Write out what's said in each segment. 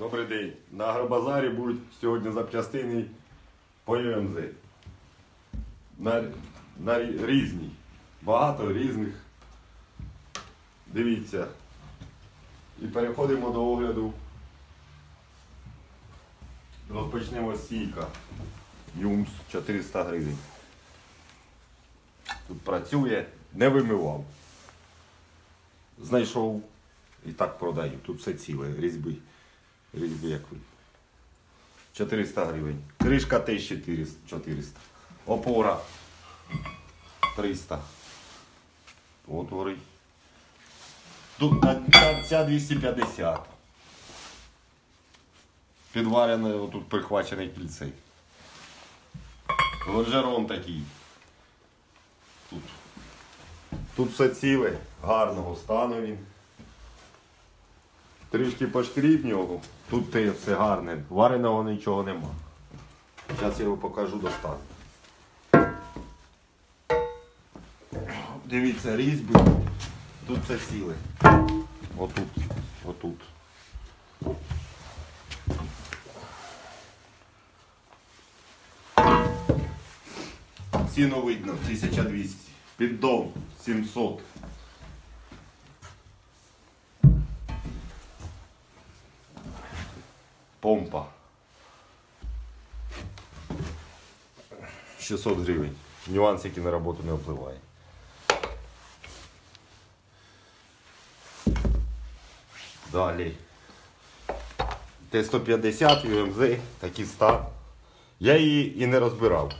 Добрий день. На Агробазарі будуть сьогодні запчастини по ЮМЗ. На, на різні. Багато різних. Дивіться. І переходимо до огляду. Розпочнемо з сійка. Юмс 400 гривень. Тут працює, не вимивав. Знайшов і так продаю. Тут все ціле, різьби. Різьби як ви. 400 гривень. Кришка теж 400. 400. Опора 300. Отвори. Тут ця, ця 250. Підварений, отут прихвачений кільцей. Лонжерон такий. Тут. Тут все ціле, гарного стану він. Трішки пошкріп нього. Тут те все гарне. Вареного нічого нема. Зараз я його покажу достану. Дивіться, різьби. Тут все ціле. Отут. Отут. Ціну видно 1200. Піддон 700. 600 гривень. Нюанс, який на роботу не впливає. Далі. Т-150 UMZ, такий стан. Я її і не розбирав.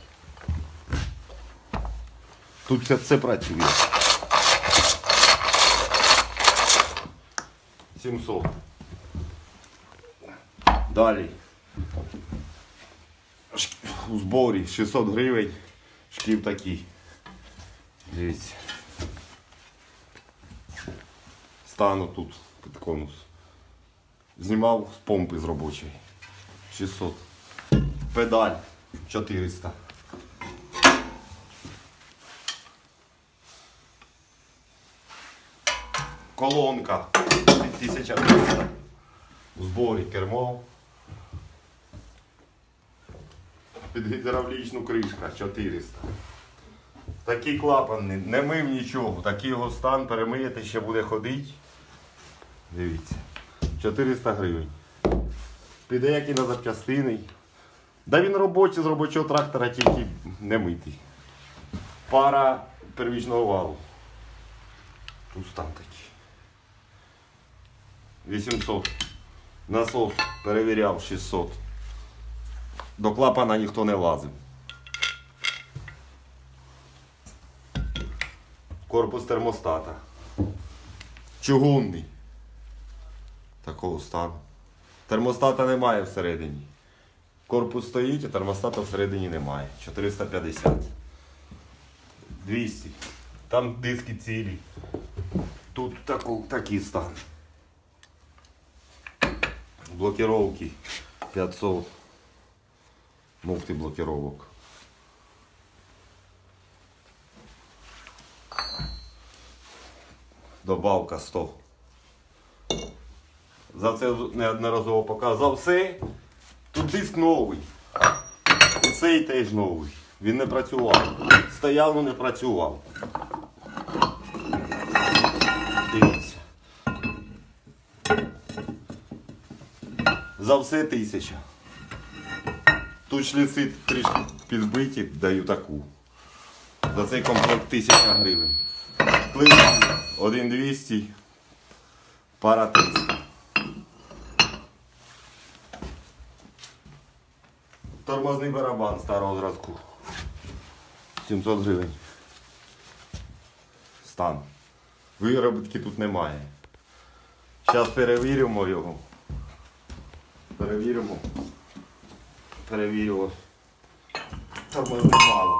Тут все, все працює. 700. Далі. У зборі 600 гривень. Шків такий. Дивіться. Стану тут під конус. Знімав з помпи з робочої. 600. Педаль 400. Колонка 1300. У зборі кермо. Під гідравлічну кришка 400. Такий клапан не- мив нічого. Такий його стан перемиєте, ще буде ходити. Дивіться. 400 гривень. Піде як і на запчастини. Да він робочий з робочого трактора тільки не митий. Пара первічного валу. Тут стан такий. 800. Насос перевіряв 600. До клапана ніхто не лазив. Корпус термостата. Чугунний. Такого стану. Термостата немає всередині. Корпус стоїть, а термостата всередині немає. 450. 200. Там диски цілі. Тут такий стан. Блокировки 500. Муфти блокировок. Добавка 100. За це неодноразово показав все. Тут диск новий. І цей теж новий. Він не працював. Стояв, але не працював. Дивіться. За все тисяча. Тут шліци трішки підбиті, даю таку. За цей комплект тисяча гривень. Клин 1200, пара 300. Тормозний барабан старого зразку. 700 гривень. Стан. Виробітки тут немає. Зараз перевіримо його. Перевіримо. Перевіримо. Тормозний мало.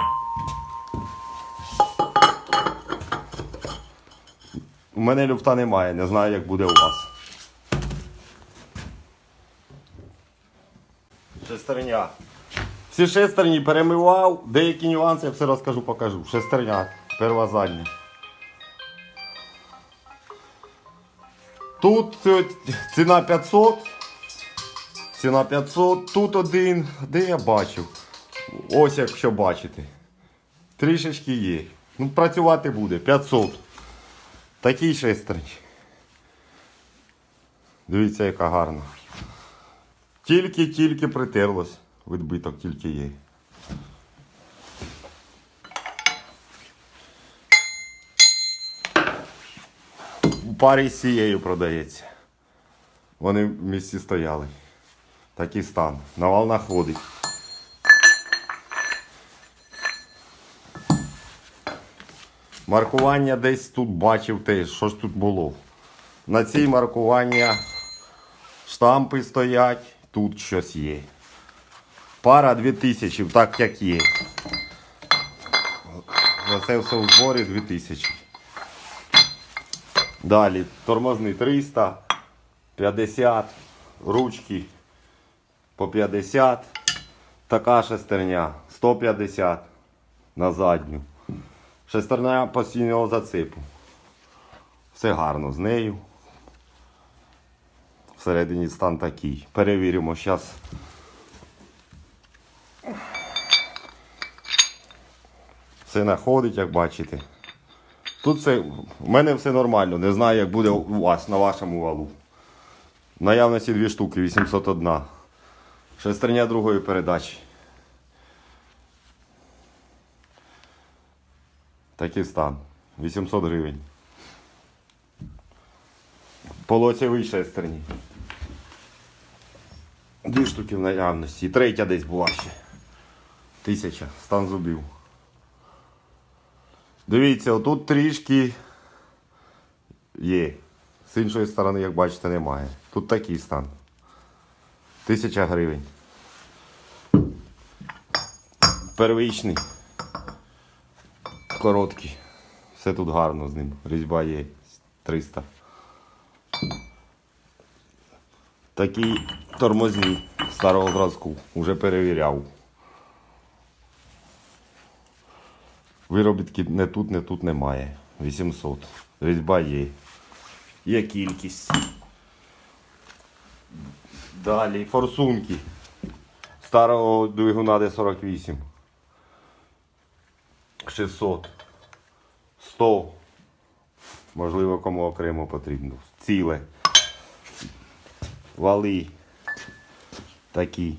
У мене люфта немає, не знаю, як буде у вас. Шестерня. Всі шестерні перемивав, деякі нюанси я все розкажу, покажу. Шестерня, перва задня. Тут е, ціна 500, Ціна 500, тут один. Де я бачив? Ось якщо бачите. Трішечки є. Ну, працювати буде. 500. Такий шестерень. Дивіться, яка гарна. Тільки-тільки притерлось. Відбиток тільки є. У парі з цією продається. Вони в місці стояли. Такий стан. На волнах ходить. Маркування десь тут бачив теж, що ж тут було. На цій маркування штампи стоять, тут щось є. Пара 2000, так як є. За це все у зборі 2000. Далі тормозний 300, 50, ручки по 50, така шестерня 150 на задню. Шестерня постійного зацепу. Все гарно з нею. Всередині стан такий. Перевіримо зараз. Все находить, як бачите. Тут все, в мене все нормально. Не знаю, як буде у вас на вашому валу. Наявності дві штуки, 801. Шестерня другої передачі. Такий стан. 800 гривень. Полоцевий шестерні. Дві штуки в наявності. І третя десь була ще. Тисяча. Стан зубів. Дивіться, отут трішки є. З іншої сторони, як бачите, немає. Тут такий стан. Тисяча гривень. Первичний. Короткий. Все тут гарно з ним. Різьба є 300. Такі тормозні старого зразку. Уже перевіряв. Виробітки не тут, не тут немає. 800. Різьба є. Є кількість. Далі форсунки. Старого двигуна Д48. 600. 100. Можливо, кому окремо потрібно. Ціле. Вали. Такі.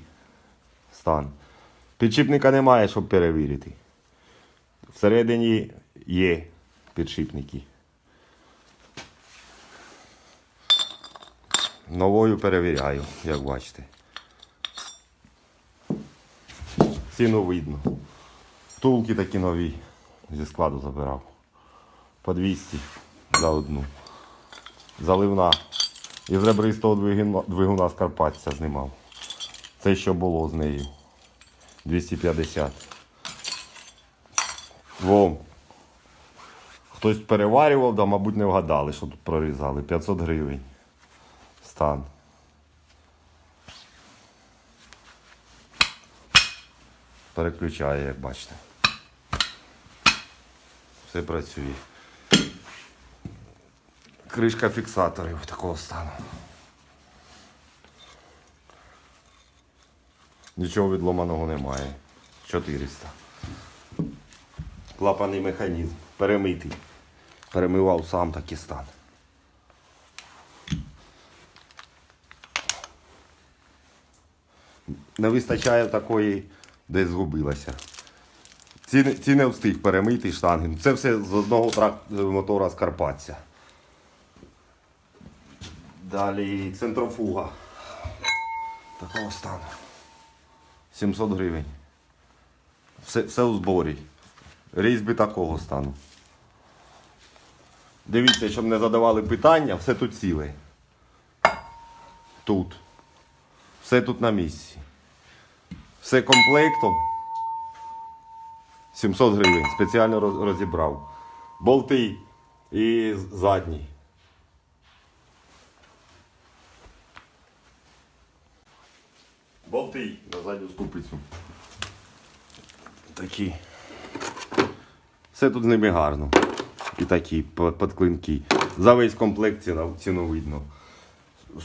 Стан. Підшипника немає, щоб перевірити. Всередині є підшипники. Новою перевіряю, як бачите. Ціну видно. Втулки такі нові. Зі складу забирав. По 200 за одну. Заливна. Із ребристого двигуна, двигуна з Карпатця знімав. Це що було з нею. 250. Во. Хтось переварював, да, мабуть, не вгадали, що тут прорізали. 500 гривень. Стан. Переключає, як бачите. Все працює. Кришка фіксаторів такого стану. Нічого відломаного немає. 400. Клапаний механізм. Перемитий. Перемивав сам такий стан. Не вистачає такої, десь згубилася. Ці, ці не встиг перемитий штанги. Це все з одного мотора з Карпатця. Далі центрофуга. Такого стану. 700 гривень. Все, все у зборі. Різьби такого стану. Дивіться, щоб не задавали питання, все тут ціле. Тут. Все тут на місці. Все комплектом. 700 гривень. Спеціально розібрав. Болти і задній. Болти на задню ступицю. Такі. Все тут з ними гарно. І такі по- подклинки. За весь комплект ціну видно.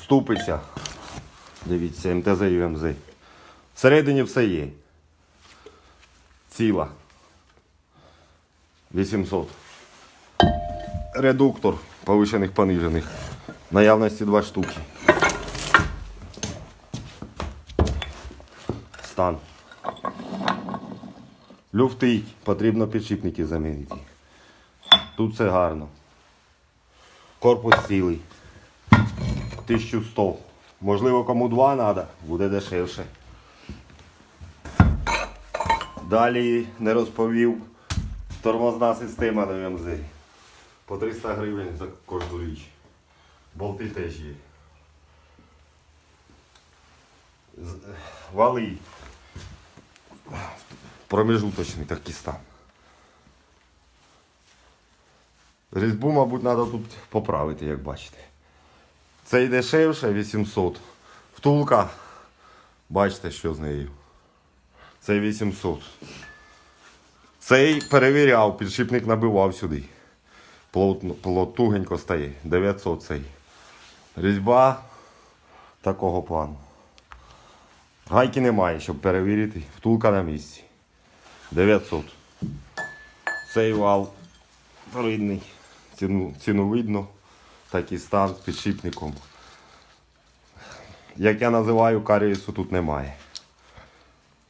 Ступиця. Дивіться, МТЗ і МЗ. Всередині все є. Ціла. 800. Редуктор повишених понижених. Наявності два штуки. Стан. Люфтить, потрібно підшипники замінити. Тут все гарно. Корпус цілий. 1100. Можливо, кому два треба, буде дешевше. Далі не розповів тормозна система на МЗ. По 300 гривень за кожну річ. Болти теж є. Вали. Промежуточний такий стан. Різьбу, мабуть, треба тут поправити, як бачите. Цей дешевше 800. Втулка. Бачите, що з нею. Це 800. Цей перевіряв, підшипник набивав сюди. Плотугенько стає. 900 цей. Різьба такого плану. Гайки немає, щоб перевірити. Втулка на місці. 900. Цей вал рідний. Ціну, ціну видно. Такий стан з підшипником. Як я називаю, карієсу тут немає.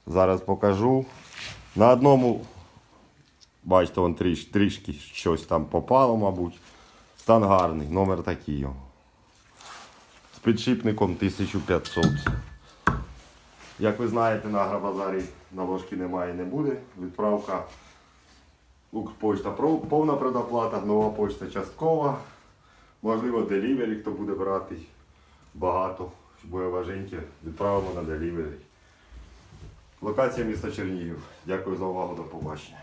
Зараз покажу. На одному, бачите, вон тріш, трішки щось там попало, мабуть. Стан гарний, номер такий. З підшипником 1500. Як ви знаєте, на Агробазарі наложки немає і не буде. Відправка Укрпочта повна предоплата, нова почта часткова. Можливо, делівері, хто буде брати багато, буде важеньке, відправимо на делівері. Локація міста Чернігів. Дякую за увагу, до побачення.